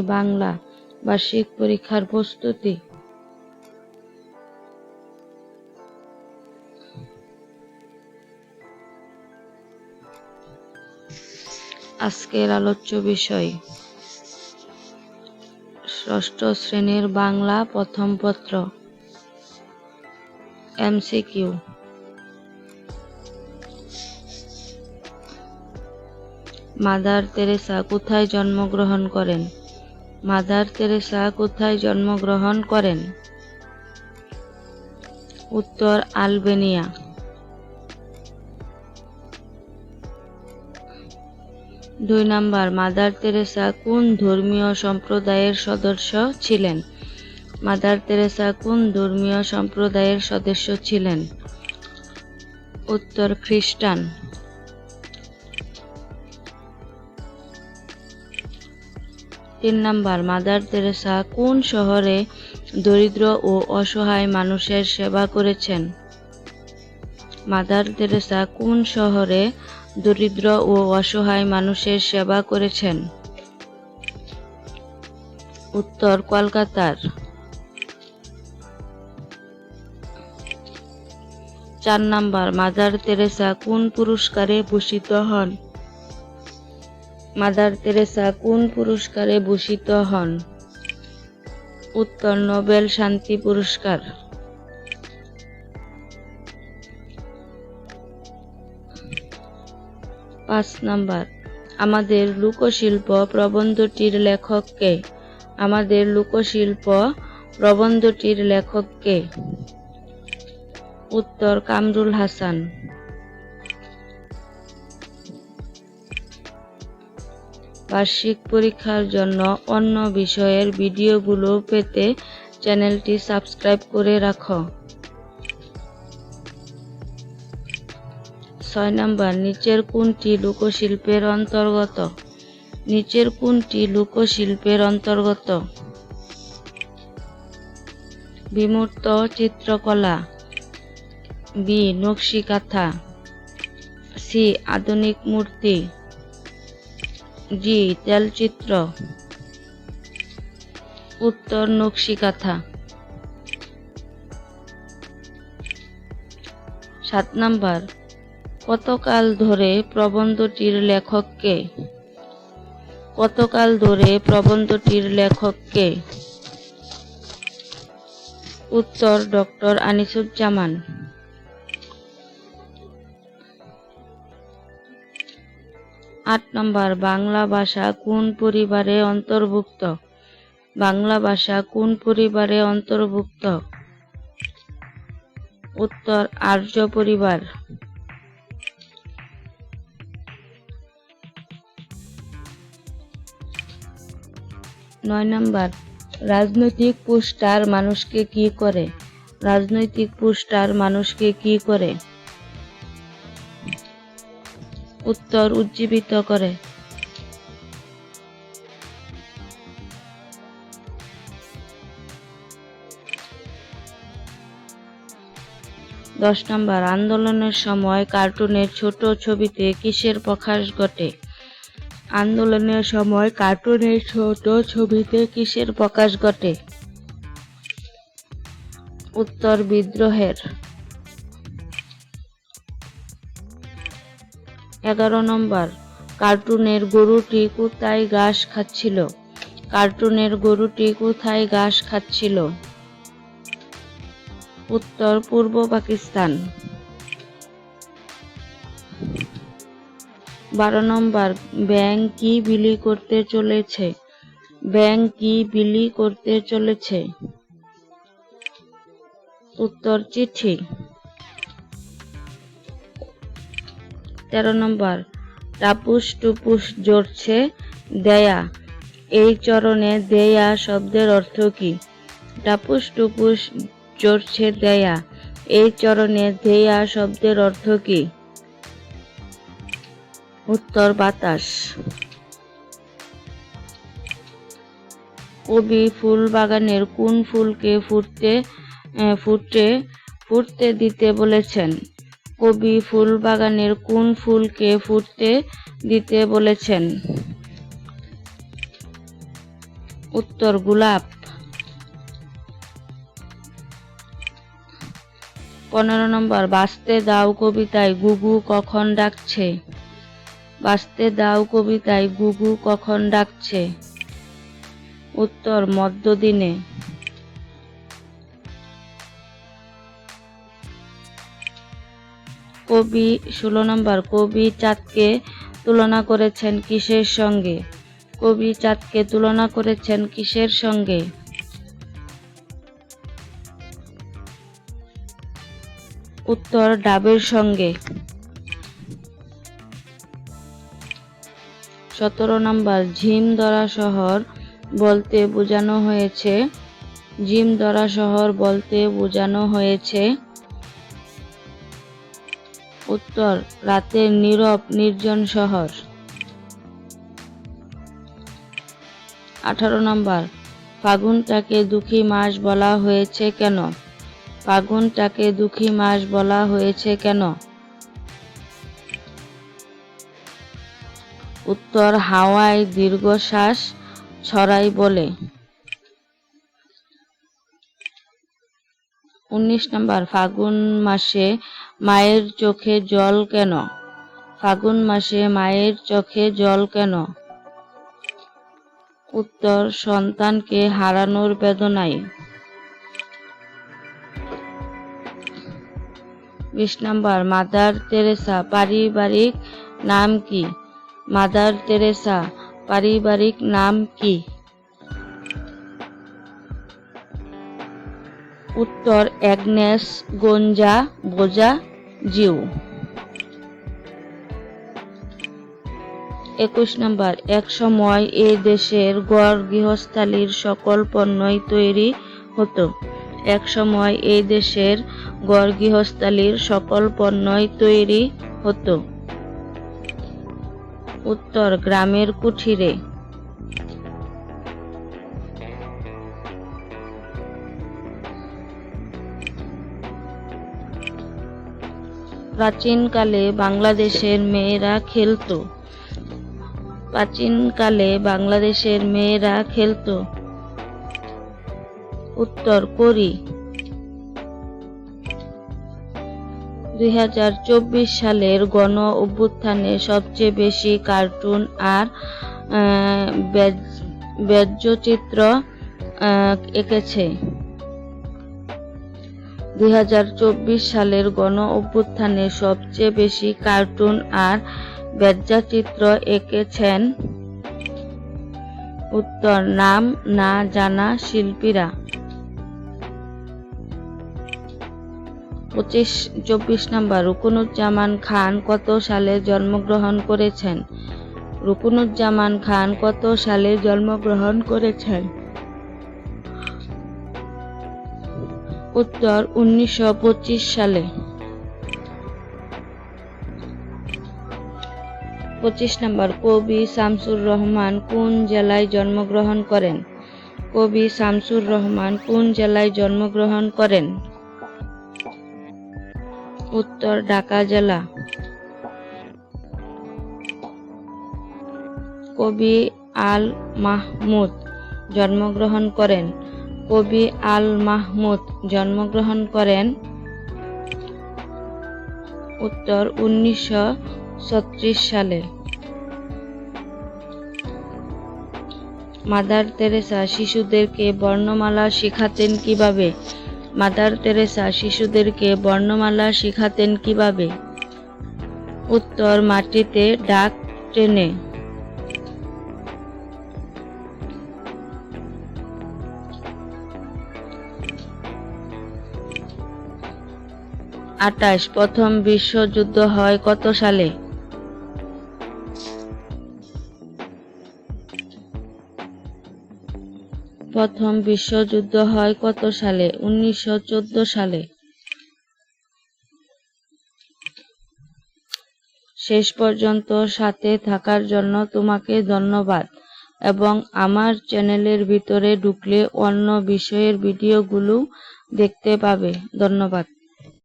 বাংলা বার্ষিক পরীক্ষার প্রস্তুতি। আজকের আলোচ্য বিষয়, ষষ্ঠ শ্রেণির বাংলা প্রথম পত্র, এমসিকিউ। মাদার তেরেসা কোথায় জন্মগ্রহণ করেন? মাদার তেরেসা কোথায় জন্মগ্রহণ করেন? উত্তর, আলবেনিয়া। দুই নাম্বার, মাদার তেরেসা কোন ধর্মীয় সম্প্রদায়ের সদস্য ছিলেন? মাদার তেরেসা কোন ধর্মীয় সম্প্রদায়ের সদস্য ছিলেন? উত্তর, খ্রিস্টান। তিন নাম্বার, মাদার তেরেসা কোন শহরে দরিদ্র ও অসহায় মানুষের সেবা করেছেন? মাদার তেরেসা কোন শহরে দরিদ্র ও অসহায় মানুষের সেবা করেছেন? উত্তর, কলকাতার। চার নাম্বার, মাদার তেরেসা কোন পুরস্কারে ভূষিত হন? মাদার তেরেসা কোন পুরস্কারে ভূষিত হন? উত্তর, নোবেল শান্তি পুরস্কার। পাঁচ নাম্বার, আমাদের লোকশিল্প প্রবন্ধটির লেখককে আমাদের লোকশিল্প প্রবন্ধটির লেখককে উত্তর, কামরুল হাসান। বার্ষিক পরীক্ষার জন্য অন্য বিষয়ের ভিডিওগুলো পেতে চ্যানেলটি সাবস্ক্রাইব করে রাখো। ছয় নাম্বার, নিচের কোনটি লোকশিল্পের অন্তর্গত? নিচের কোনটি লোকশিল্পের অন্তর্গত? বিমূর্ত চিত্রকলা। বি নকশি কাঁথা সি, আধুনিক মূর্তি। জি তেলচিত্র উত্তর নকশি কাঁথা। সাত নাম্বার, কতকাল ধরে প্রবন্ধটির লেখককে? কতকাল ধরে প্রবন্ধটির লেখককে? উত্তর ডক্টর আনিসুজ্জামান। আট নম্বর, বাংলা ভাষা কোন পরিবারে অন্তর্ভুক্ত? বাংলা ভাষা কোন পরিবারে অন্তর্ভুক্ত? উত্তর, আর্য পরিবার। নয় নাম্বার, রাজনৈতিক পুস্টার মানুষকে কি করে? রাজনৈতিক পুস্টার মানুষকে কি করে? উত্তর উজ্জীবিত করে। দশ নম্বর, আন্দোলনের সময় কার্টুনের ছোট ছবিতে কিসের প্রকাশ ঘটে? আন্দোলনের সময় কার্টুনের ছোট ছবিতে কিসের প্রকাশ ঘটে? উত্তর বিদ্রোহের। এগারো নম্বর। কার্টুনের গরুটি কোথায় ঘাস খাচ্ছিল? কার্টুনের গরুটি কোথায় ঘাস খাচ্ছিল? উত্তর, পূর্ব পাকিস্তান। বারো নম্বর, ব্যাংক কি বিলি করতে চলেছে? ব্যাংক কি বিলি করতে চলেছে? উত্তর, চিঠি। তেরো নম্বর। টাপুস টুপুস জড়ছে দেয়া। এই চরণে দেয়া শব্দের অর্থ কি? টাপুস টুপুস জড়ছে দেয়া। এই চরণে দেয়া শব্দের অর্থ কি? উত্তর বাতাস। কবি ফুল বাগানের কোন ফুলকে ফুটতে ফুটে, ফুটতে দিতে বলেছেন? কবি ফুল বাগানের কোন ফুলকে ফুটতে দিতে বলেছেন? উত্তর, গোলাপ। পনেরো নম্বর, বাঁচতে দাও কবিতায় গুগু কখন ডাকছে? বাঁচতে দাও কবিতায় গুগু কখন ডাকছে? উত্তর, মধ্যদিনে। কবি, ষোলো নম্বর কবি চাঁদকে তুলনা করেছেন কিসের সঙ্গে? কবি চাঁদকে তুলনা করেছেন কিসের সঙ্গে? উত্তর, ডাবের সঙ্গে। সতেরো নম্বর, ঝিমদরা শহর বলতে বোঝানো হয়েছে। ঝিমদরা শহর বলতে বোঝানো হয়েছে। উত্তর, রাতের নীরব, নির্জন শহর। আঠারো নম্বর, ফাগুনটাকে দুঃখী মাস বলা হয়েছে কেন? ফাগুনটাকে দুঃখী মাস বলা হয়েছে কেন? উত্তর, হাওয়ায় দীর্ঘশ্বাস ছড়াই বলে। উনিশ নম্বর, ফাগুন মাসে মায়ের চোখে জল কেন? ফাগুন মাসে মায়ের চোখে জল কেন? উত্তর, সন্তানকে হারানোর বেদনায়। বিশ নম্বর, মাদার তেরেসা, পারিবারিক নাম কি? মাদার তেরেসা, পারিবারিক নাম কি? উত্তর, অ্যাগনেস গঞ্জা বোজা জিউ। একুশ নম্বর, এক সময় এ দেশের গড় গৃহস্থালির সকল পণ্যই তৈরি হতো। এক সময় এই দেশের গড় গৃহস্থালির সকল পণ্যই তৈরি হতো। উত্তর, গ্রামের কুঠিরে। প্রাচীনকালে বাংলাদেশের মেয়েরা খেলত। প্রাচীনকালে বাংলাদেশের মেয়েরা খেলতো। উত্তর করি। দুই হাজার চব্বিশ সালের গণ অভ্যুত্থানে সবচেয়ে বেশি কার্টুন আর ব্যজ্যচিত্র এঁকেছে। দুই হাজার চব্বিশ সালের গণ অভ্যুত্থানে সবচেয়ে বেশি কার্টুন আর ব্যজ্যাচিত্র এঁকেছেন। উত্তর, নাম না জানা শিল্পীরা। পঁচিশ, চব্বিশ নম্বর, রুকুনুজ্জামান খান কত সালে জন্মগ্রহণ করেছেন? রুকুনুজ্জামান খান কত সালে জন্মগ্রহণ করেছেন? উত্তর উনিশশো পঁচিশ সালে। পঁচিশ নম্বর, কবি শামসুর রহমান কোন জেলায় জন্মগ্রহণ করেন? কবি শামসুর রহমান কোন জেলায় জন্মগ্রহণ করেন? উত্তর, ঢাকা জেলা। কবি আল মাহমুদ জন্মগ্রহণ করেন। কবি আল মাহমুদ জন্মগ্রহণ করেন উত্তর উনিশশো সালে। মাদার তেরেসা শিশুদেরকে বর্ণমালা শেখাতেন কীভাবে? মাদার তেরেসা শিশুদেরকে বর্ণমালা শেখাতেন কীভাবে? উত্তর মাটিতে ডাক টেনে। আটাশ প্রথম বিশ্বযুদ্ধ হয় কত সালে? প্রথম বিশ্বযুদ্ধ হয় কত সালে? উনিশশো চোদ্দ সালে। শেষ পর্যন্ত সাথে থাকার জন্য তোমাকে ধন্যবাদ এবং আমার চ্যানেলের ভিতরে ঢুকলে অন্য বিষয়ের ভিডিওগুলো দেখতে পাবে। ধন্যবাদ।